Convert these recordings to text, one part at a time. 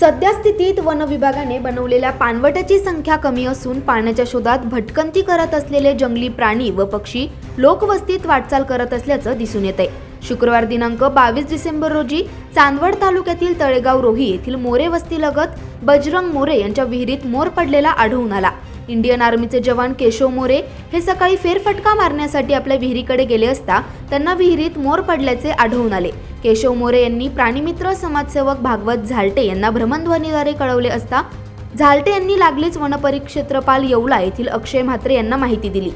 सध्या स्थितीत वन विभागाने बनवलेल्या पाणवट्याची संख्या कमी असून पाण्याच्या शोधात भटकंती करत असलेले जंगली प्राणी व पक्षी लोकवस्तीत वाटचाल करत असल्याचं दिसून येत आहे शुक्रवार दिनांक बावीस डिसेंबर रोजी चांदवड तालुक्यातील तळेगाव रोही येथील मोरे वस्तीलगत बजरंग मोरे यांच्या विहिरीत मोर पडलेला आढळून आला. इंडियन आर्मीचे जवान केशव मोरे हे सकाळी फेरफटका मारण्यासाठी आपल्या विहिरीकडे गेले असता त्यांना विहिरीत मोर पडल्याचे आढळून आले. केशव मोरे यांनी प्राणीमित्र समाजसेवक भागवत झालटे यांना भ्रमणध्वनीद्वारे कळवले असता झालटे यांनी लागलीच वनपरिक्षेत्रपाल येवला येथील अक्षय म्हात्रे यांना माहिती दिली.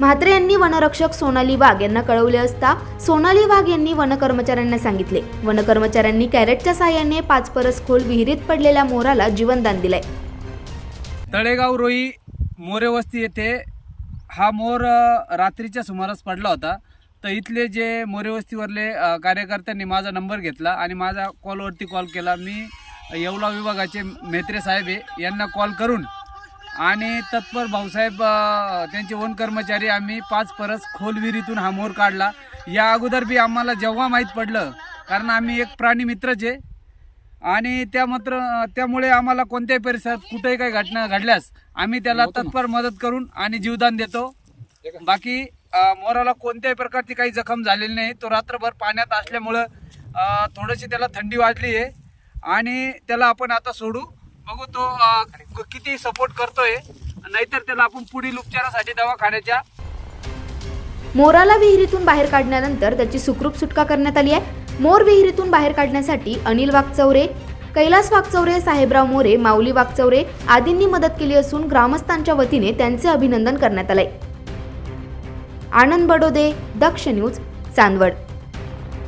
म्हात्रे यांनी वनरक्षक सोनाली वाघ यांना कळवले असता सोनाली वाघ यांनी वनकर्मचाऱ्यांना सांगितले. वनकर्मचाऱ्यांनी कॅरेटच्या साहाय्याने पाच परस खोल विहिरीत पडलेल्या मोराला जीवनदान दिलंय. तळेगाव रोई मोरेवस्ती येथे हा मोर रात्रीच्या सुमारास पडला होता. तर इथले जे मोरेवस्तीवरले कार्यकर्त्यांनी माझा नंबर घेतला आणि माझा कॉलवरती कॉल केला. मी येवला विभागाचे मेत्रे साहेब आहे यांना कॉल करून आणि तत्पर भाऊसाहेब त्यांचे वन कर्मचारी आम्ही पाच परस खोल विहिरीतून हा मोर काढला. या अगोदर बी आम्हाला जेव्हा माहीत पडलं कारण आम्ही एक प्राणी मित्रच आहे आणि त्या मात्र त्यामुळे आम्हाला कोणत्याही परिसरात कुठेही काही घटना घडल्यास आम्ही त्याला तत्पर मदत करून आणि जीवदान देतो. बाकी मोराला कोणत्याही प्रकारची काही जखम झालेली नाही. तो रात्रभर पाण्यात असल्यामुळं थोडीशी त्याला थंडी वाजली आहे. आणि त्याला आपण आता सोडू. बघू तो किती सपोर्ट करतोय. नाहीतर त्याला आपण पुढील उपचारासाठी दवाखान्याच्या मोराला विहिरीतून बाहेर काढल्यानंतर त्याची सुखरूप सुटका करण्यात आली आहे. मोर विहिरीतून बाहेर काढण्यासाठी अनिल वागचौरे कैलास वागचौरे साहेबराव मोरे माऊली वागचौरे आदींनी मदत केली असून ग्रामस्थांच्या वतीने त्यांचे अभिनंदन करण्यात आले आनंद बडोदे दक्ष न्यूज चांदवड.